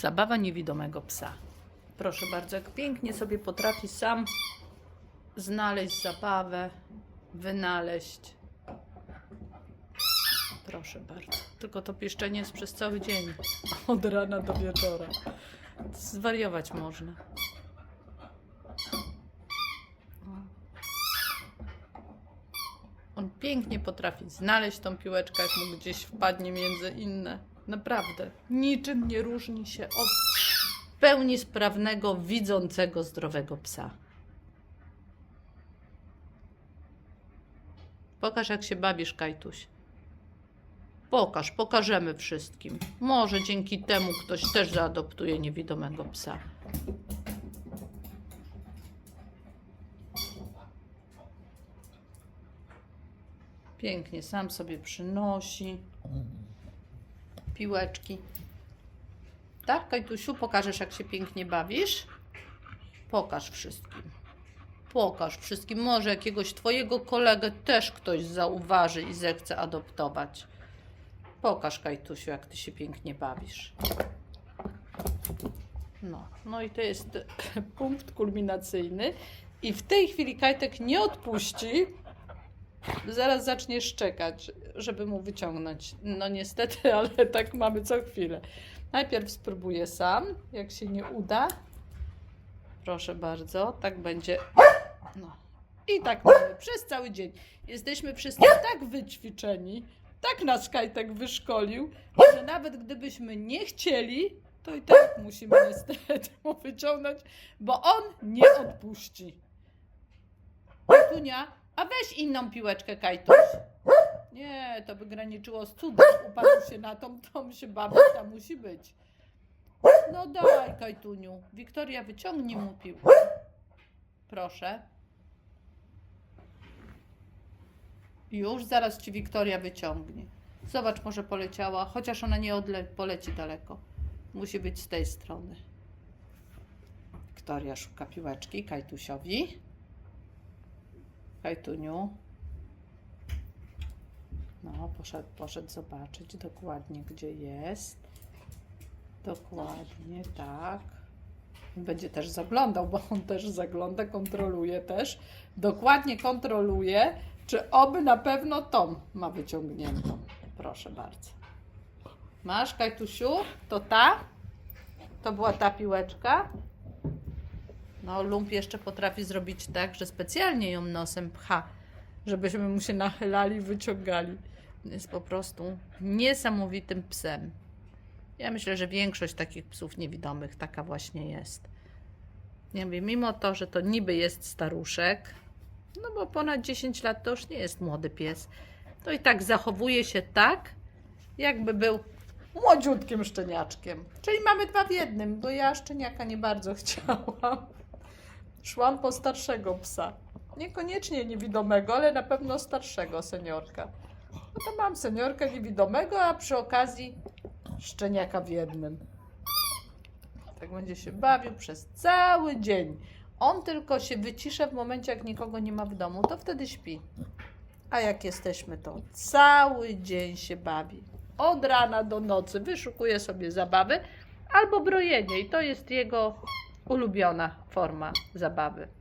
Zabawa niewidomego psa. Proszę bardzo, jak pięknie sobie potrafi sam znaleźć zabawę, wynaleźć. Proszę bardzo. Tylko to pieszczenie jest przez cały dzień. Od rana do wieczora. Zwariować można. On pięknie potrafi znaleźć tą piłeczkę, jak mu gdzieś wpadnie między inne. Naprawdę. Niczym nie różni się od pełni sprawnego, widzącego, zdrowego psa. Pokaż, jak się bawisz, Kajtuś. Pokaż, pokażemy wszystkim. Może dzięki temu ktoś też zaadoptuje niewidomego psa. Pięknie, sam sobie przynosi piłeczki. Tak, Kajtusiu, pokażesz, jak się pięknie bawisz? Pokaż wszystkim. Pokaż wszystkim. Może jakiegoś twojego kolegę też ktoś zauważy i zechce adoptować. Pokaż, Kajtusiu, jak ty się pięknie bawisz. No, no i to jest punkt kulminacyjny. I w tej chwili Kajtek nie odpuści. Zaraz zacznie szczekać, żeby mu wyciągnąć. No niestety, ale tak mamy co chwilę. Najpierw spróbuję sam, jak się nie uda. Proszę bardzo, tak będzie. No. I tak mamy przez cały dzień. Jesteśmy wszyscy tak wyćwiczeni, tak nas Kajtek wyszkolił, że nawet gdybyśmy nie chcieli, to i tak musimy niestety mu wyciągnąć, bo on nie odpuści. Tunia, a weź inną piłeczkę, Kajtuś. Nie, to by graniczyło z cudem. Upadł się na tą, tą się tam musi być. No daj, Kajtuniu. Wiktoria, wyciągnij mu piłkę. Proszę. Już, zaraz ci Wiktoria wyciągnie. Zobacz, może poleciała, chociaż ona nie odle- poleci daleko. Musi być z tej strony. Wiktoria szuka piłeczki Kajtusiowi. Kajtuniu. No, poszedł, poszedł zobaczyć dokładnie, gdzie jest. Dokładnie, tak. Będzie też zaglądał, bo on też zagląda, kontroluje też. Dokładnie kontroluje, czy oby na pewno tą ma wyciągniętą. Proszę bardzo. Masz, Kajtusiu? To ta? To była ta piłeczka? No, lump jeszcze potrafi zrobić tak, że specjalnie ją nosem pcha, żebyśmy mu się nachylali, wyciągali. Jest po prostu niesamowitym psem. Ja myślę, że większość takich psów niewidomych taka właśnie jest. Nie wiem, mimo to, że to niby jest staruszek, no bo ponad 10 lat to już nie jest młody pies, to i tak zachowuje się tak, jakby był młodziutkim szczeniaczkiem. Czyli mamy dwa w jednym, bo ja szczeniaka nie bardzo chciałam. Szłam po starszego psa. Niekoniecznie niewidomego, ale na pewno starszego seniorka. No to mam seniorkę niewidomego, a przy okazji szczeniaka w jednym. Tak będzie się bawił przez cały dzień. On tylko się wycisza w momencie, jak nikogo nie ma w domu, to wtedy śpi. A jak jesteśmy, to cały dzień się bawi. Od rana do nocy wyszukuje sobie zabawy albo brojenie, i to jest jego ulubiona forma zabawy.